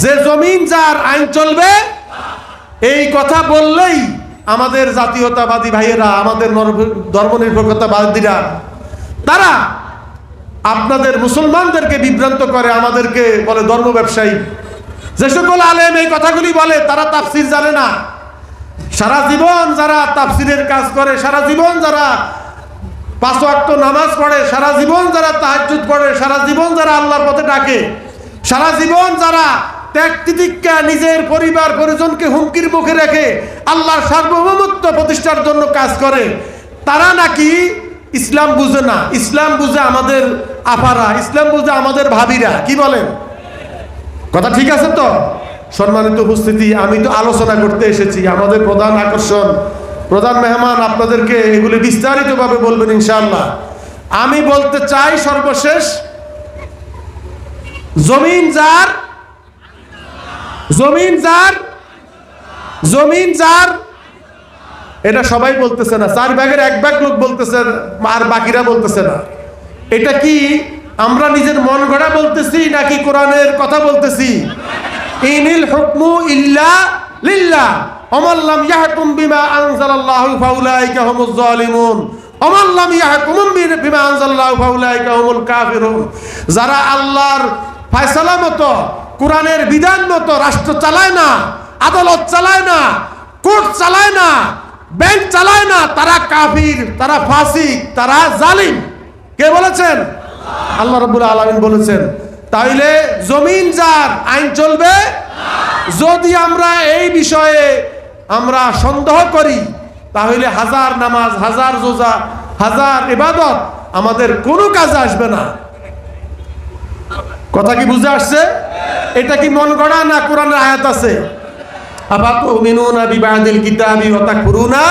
যে জমিন যার আইন চলবে, এই কথা বললেই আমাদের জাতীয়তাবাদী ভাইয়েরা, আমাদের নর- ধর্মনিরপেক্ষতাবাদীরা তারা আপনাদের মুসলমানদেরকে বিভ্রান্ত করে, আমাদেরকে বলে ধর্ম ব্যবসায়ী। যে সকল আলেম এই কথাগুলি বলে, তারা তাফসির জানে না। সারা জীবন যারা তাফসিরের কাজ করে, সারা জীবন যারা পাঁচ ওয়াক্ত নামাজ পড়ে, সারা জীবন যারা তাহাজ্জুদ পড়ে, সারা জীবন যারা আল্লাহর পথে ডাকে, সারা জীবন যারা ত্যাগ তিতিক্ষা নিজের পরিবার পরিজনকে হুমকির মুখে রেখে আল্লাহর সার্বভৌমত্ব প্রতিষ্ঠার জন্য কাজ করে, তারা নাকি ইসলাম বুঝে না। ইসলাম বুঝে আমাদের আপারা, ইসলাম বুঝে আমাদের ভাবিরা। কি বলেন? কথা ঠিক আছে তো? সম্মানিত উপস্থিতি, আমি তো আলোচনা করতে এসেছি। আমাদের প্রধান আকর্ষণ, প্রধান মেহমান আপনাদেরকে এগুলি বিস্তারিতভাবে বলবেন ইনশাল্লাহ আমি বলতে চাই সর্বশেষ, জমিন যার জমিন যার জমিন যার। এটা সবাই বলতেছে না, চার ভাগের এক ভাগ লোক বলতেছে আর বাকিরা বলতেছে না। এটা কি আমরা নিজের মন গড়া বলতেছি নাকি কোরআনের কথা বলতেছি? ইনিল হুকমু ইল্লা লিল্লাহ অমাল্লাম ইয়াহকুম বিমা আনজালাল্লাহু ফাউলাইকা হুমুজ জালিমুন অমাল্লাম ইয়াহকুম বিমা আনজালাল্লাহু ফাউলাইকা হুমুল কাফিরুন। যারা আল্লাহর ফয়সালা মতো কোরআনের বিধান মতো রাষ্ট্র চালায় না, আদালত চালায় না, কোর্ট চালায় না, ব্যাংক চালায় না, তারা কাফির, তারা ফাসিক, তারা জালিম। কে বলেছেন? আল্লাহ রব্বুল আলমিন বলেছেন, তাইলে জমিন যার, আইন চলবে যদি আমরা এই বিষয়ে আমরা সন্দেহ করি, তাহলে হাজার নামাজ, হাজার রোজা, হাজার ইবাদত আমাদের কোনো কাজে আসবে না। কথা কি বুঝে আসছে? এটা কি মন গড়া না কোরআনের আয়াত আছে? আফাতুমিনুনা বিবাদিল কিতাবি ওয়া তাকফুরুনা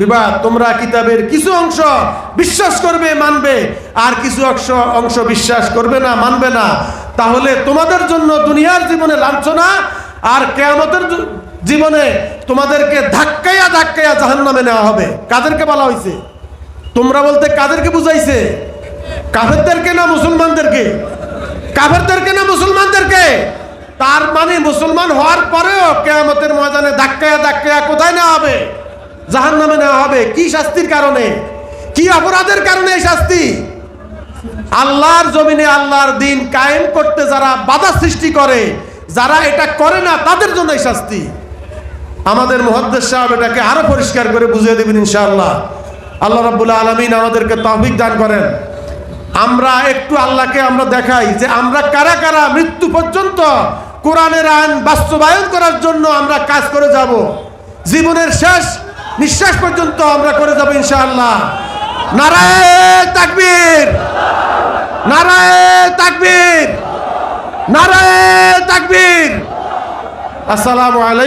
বিবাদ। তোমরা কিতাবের কিছু অংশ বিশ্বাস করবে, মানবে। আর কিছু অংশ অংশ বিশ্বাস করবে না, মানবে না। তাহলে তোমাদের জন্য দুনিয়ার জীবনে লাঞ্ছনা আর কেয়ামতের জীবনে তোমাদেরকে ধাক্কাইয়া ধাক্কাইয়া জাহান নামে নেওয়া হবে। কাদেরকে বলা হয়েছে তোমরা বলতে কাদেরকে বুঝাইছে? কাফেরদেরকে না মুসলমানদেরকে? কাফেরদেরকে না মুসলমানদেরকে? তার মানে মুসলমান হওয়ার পরেও কেয়ামতের ময়দানে ধাক্কায়া ধাক্কায়া কোথায় নেওয়া হবে? জাহান নামে নেওয়া হবে। কি শাস্তির কারণে? কি অপরাধের কারণে এই শাস্তি? আল্লাহর জমিনে আল্লাহর দিন কায়েম করতে যারা বাধা সৃষ্টি করে, যারা এটা করে না, তাদের জন্য এই শাস্তি। আমাদের মহদ্দেশ সাহেব এটাকে আরও পরিষ্কার করে বুঝিয়ে দেবেন ইনশাআল্লাহ। আল্লাহ রাব্বুল আলমিন আমাদেরকে তৌফিক দান করেন। আমরা একটু আল্লাহকে আমরা দেখাই যে আমরা কারা কারা মৃত্যু পর্যন্ত কোরআনের আইন বাস্তবায়ন করার জন্য আমরা কাজ করে যাব। জীবনের শেষ নিঃশ্বাস পর্যন্ত আমরা করে যাব ইনশাআল্লাহ। নারায় তাকবীর! নারায় তাকবীর! নারায় তাকবীর! আসসালামু আলাইকুম।